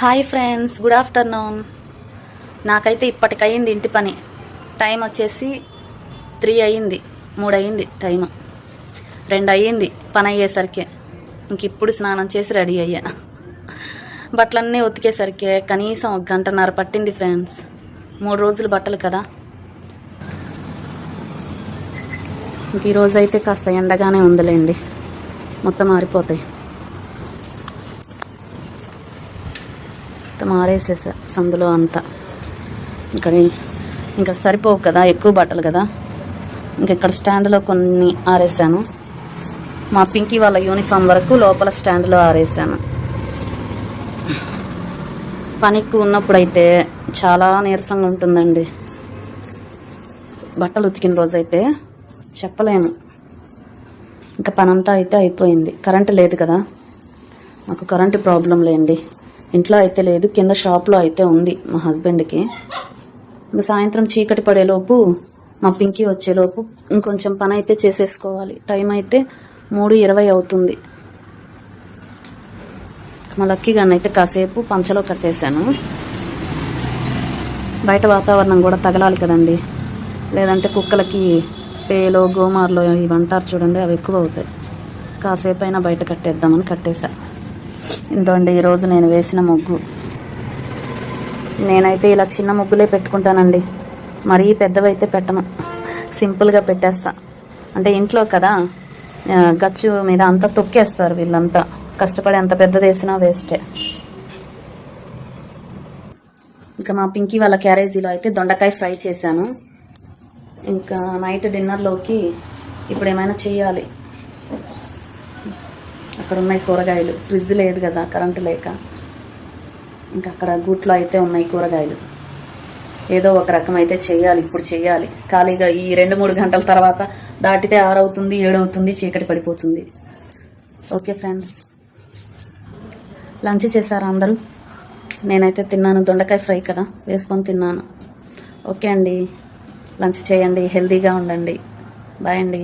Hi friends good afternoon నాకైతే ఇప్పటికయింది ఇంటి పని. టైం వచ్చేసి త్రీ అయ్యింది మూడు అయ్యింది టైం రెండు అయ్యింది పని అయ్యేసరికి ఇంక ఇప్పుడు స్నానం చేసి రెడీ అయ్యా. బట్టలన్నీ ఉతికేసరికి కనీసం ఒక గంటన్నర పట్టింది ఫ్రెండ్స్ మూడు రోజులు బట్టలు కదా. ఇంక ఈరోజు అయితే కాస్త ఎండగానే ఉందిలేండి. మొత్తం మారిపోతాయి. మొత్తం ఆరేసేసా సందులో అంతా. ఇక్కడ ఇంకా సరిపోవు కదా ఎక్కువ బట్టలు కదా. ఇంక ఇక్కడ స్టాండ్లో కొన్ని ఆరేసాను. మా పింకీ వాళ్ళ యూనిఫామ్ వరకు లోపల స్టాండ్లో ఆరేసాను. పని ఎక్కువ చాలా నీరసంగా ఉంటుందండి. బట్టలు ఉతికిన రోజైతే చెప్పలేము ఇంకా పనంతా అయితే అయిపోయింది. కరెంటు లేదు కదా. మాకు కరెంటు ప్రాబ్లం లేండి. ఇంట్లో అయితే లేదు కింద షాప్లో అయితే ఉంది మా హస్బెండ్కి. ఇంకా సాయంత్రం చీకటి పడేలోపు మా పింకీ వచ్చేలోపు ఇంకొంచెం పని అయితే చేసేసుకోవాలి. టైం అయితే మూడు ఇరవై అవుతుంది. మా లక్కీ గన్ అయితే కాసేపు పంచలో కట్టేశాను. బయట వాతావరణం కూడా తగలాలి కదండి. లేదంటే కుక్కలకి పేలో గోమార్లో ఇవి అంటారు చూడండి అవి ఎక్కువ అవుతాయి. కాసేపు అయినా బయట కట్టేద్దామని కట్టేశాను ఇంతోండి ఈరోజు నేను వేసిన ముగ్గు. నేనైతే ఇలా చిన్న ముగ్గులే పెట్టుకుంటానండి. మరీ పెద్దవైతే పెట్టను. సింపుల్గా పెట్టేస్తా. అంటే ఇంట్లో కదా గచ్చు మీద అంతా తొక్కేస్తారు వీళ్ళంతా. కష్టపడి అంత పెద్దది వేసినా వేస్టే. ఇంకా మా పింకీ వాళ్ళ క్యారేజీలో అయితే దొండకాయ ఫ్రై చేశాను. ఇంకా నైట్ డిన్నర్లోకి ఇప్పుడు ఏమైనా చేయాలి. అక్కడ ఉన్నాయి కూరగాయలు. ఫ్రిడ్జ్ లేదు కదా కరెంటు లేక. ఇంకా అక్కడ గూట్లో అయితే ఉన్నాయి కూరగాయలు. ఏదో ఒక రకం అయితే చేయాలి ఇప్పుడు చేయాలి. ఖాళీగా ఈ రెండు మూడు గంటల తర్వాత దాటితే ఆరవుతుంది ఏడవుతుంది చీకటి పడిపోతుంది. Okay friends. లంచ్ చేశారా అందరూ? నేనైతే తిన్నాను దొండకాయ ఫ్రై కదా వేసుకొని తిన్నాను. ఓకే అండి. లంచ్ చేయండి హెల్తీగా ఉండండి. బాయ్ అండి.